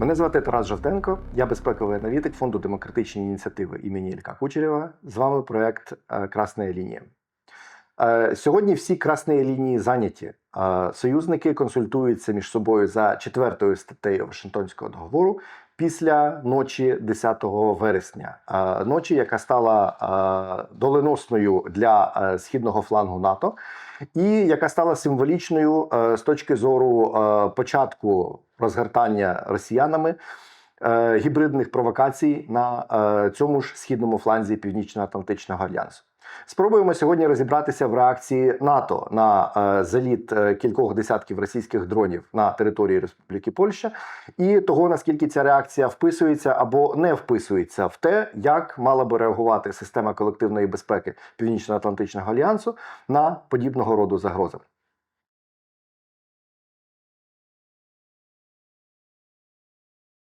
Мене звати Тарас Жовтенко, я безпековий аналітик фонду демократичні ініціативи імені Ілька Кучерєва. З вами проект е, Красна лінія. Е, Сьогодні всі красні лінії зайняті. Е, Союзники консультуються між собою за четвертою статтею Вашингтонського договору після ночі 10 вересня, Е, ночі, яка стала доленосною для східного флангу НАТО, і яка стала символічною з точки зору початку розгортання росіянами гібридних провокацій на цьому ж східному фланзі Північно-Атлантичного альянсу. Спробуємо сьогодні розібратися в реакції НАТО на е, заліт е, кількох десятків російських дронів на території Республіки Польща, і того наскільки ця реакція вписується або не вписується в те, як мала би реагувати система колективної безпеки Північно-Атлантичного альянсу на подібного роду загрози.